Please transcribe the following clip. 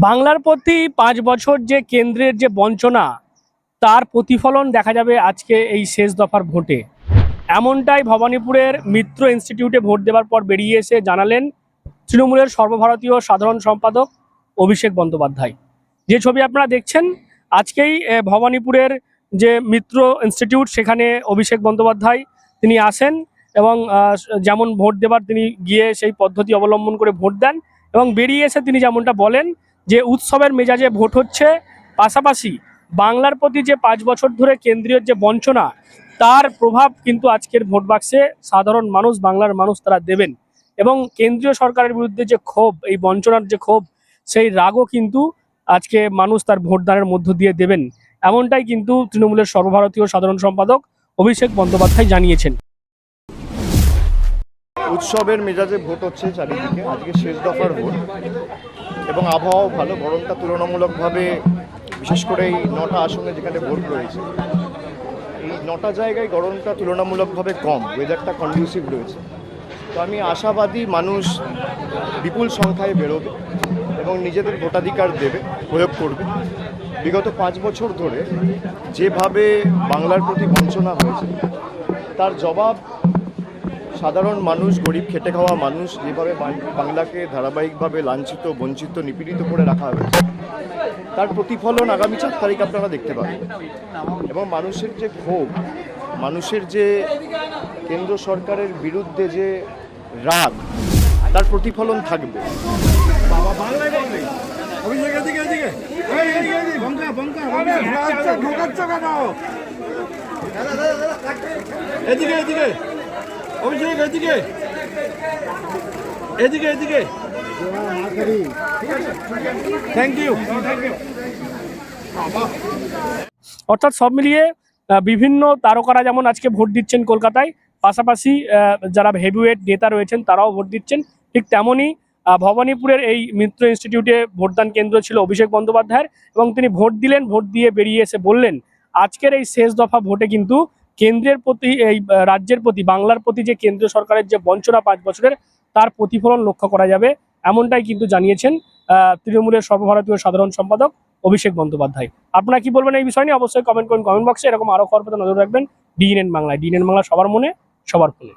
বাংলার প্রতি পাঁচ বছর যে কেন্দ্রের যে বঞ্চনা, তার প্রতিফলন দেখা যাবে আজকে এই শেষ দফার ভোটে। এমনটাই ভবানীপুরের মিত্র ইনস্টিটিউটে ভোট দেওয়ার পর বেরিয়ে এসে জানালেন তৃণমূলের সর্বভারতীয় সাধারণ সম্পাদক অভিষেক বন্দ্যোপাধ্যায়। যে ছবি আপনারা দেখছেন, আজকেই ভবানীপুরের যে মিত্র ইনস্টিটিউট, সেখানে অভিষেক বন্দ্যোপাধ্যায় তিনি আসেন এবং যেমন ভোট দেবার তিনি গিয়ে সেই পদ্ধতি অবলম্বন করে ভোট দেন এবং বেরিয়ে এসে তিনি যেমনটা বলেন যে উৎসবের মেজাজে ভোট হচ্ছে, পাশাপাশি বাংলার প্রতি যে পাঁচ বছর ধরে কেন্দ্রীয় যে বঞ্চনা, তার প্রভাব কিন্তু আজকের ভোট বাক্সে সাধারণ মানুষ, বাংলার মানুষ তারা দেবেন। এবং কেন্দ্রীয় সরকারের বিরুদ্ধে যে ক্ষোভ, এই বঞ্চনার যে ক্ষোভ, সেই রাগও কিন্তু আজকে মানুষ তার ভোটদানের মধ্য দিয়ে দেবেন। এমনটাই কিন্তু তৃণমূলের সর্বভারতীয় সাধারণ সম্পাদক অভিষেক বন্দ্যোপাধ্যায় জানিয়েছেন। উৎসবের মেজাজে ভোট হচ্ছে চারিদিকে। আজকে শেষ দফার ভোট। এবং আবহাওয়াও ভালো, গরমটা তুলনামূলকভাবে বিশেষ করে এই নটা আসনে যেখানে ভোট রয়েছে, এই নটা জায়গায় গরমটা তুলনামূলকভাবে কম ওয়েদারটা কন্ডিউসিভ রয়েছে। তো আমি আশাবাদী মানুষ বিপুল সংখ্যায় বেরোবে এবং নিজেদের ভোটাধিকার দেবে, প্রয়োগ করবে। বিগত পাঁচ বছর ধরে যেভাবে বাংলার প্রতি বঞ্চনা হয়েছে, তার জবাব সাধারণ মানুষ, গরিব, খেটে খাওয়া মানুষ যেভাবে বাংলাকে ধারাবাহিকভাবে লাঞ্ছিত, বঞ্চিত, নিপীড়িত করে রাখা হয়েছে, তার প্রতিফলন আগামী চার তারিখ আপনারা দেখতে পাবেন। এবং মানুষের যে ক্ষোভ, মানুষের যে কেন্দ্র সরকারের বিরুদ্ধে যে রাগ, তার প্রতিফলন থাকবে। এদিকে এদিকে। অভিষেক, এদিকে। এদিকে এদিকে। থ্যাংক ইউ অর্থাৎ সব মিলিয়ে বিভিন্ন তারকারা যেমন আজকে ভোট দিচ্ছেন কলকাতায়, পাশাপাশি যারা হেভিওয়েট নেতা রয়েছেন, তারাও ভোট দিচ্ছেন। ঠিক তেমনই ভবানীপুরের এই মিত্র ইনস্টিটিউটে ভোটদান কেন্দ্র ছিল অভিষেক বন্দ্যোপাধ্যায়ের এবং তিনি ভোট দিলেন, ভোট দিয়ে বেরিয়ে এসে বললেন, আজকের এই শেষ দফা ভোটে কিন্তু কেন্দ্রের প্রতি, এই রাজ্যের প্রতি, বাংলার প্রতি যে কেন্দ্রীয় সরকারের যে বঞ্চনা পাঁচ বছরের, তার প্রতিফলন লক্ষ্য করা যাবে, এমনটাই কিন্তু জানিয়েছেন তৃণমূলের সর্বভারতীয় সাধারণ সম্পাদক অভিষেক বন্দ্যোপাধ্যায়। আপনারা কি বলবেন এই বিষয় নিয়ে? অবশ্যই কমেন্ট করুন কমেন্ট বক্সে এরকম আরও খবর নজর রাখবেন। ডিএনএন বাংলায়। ডিএনএন বাংলা সবার মনে, সবার ফোনে।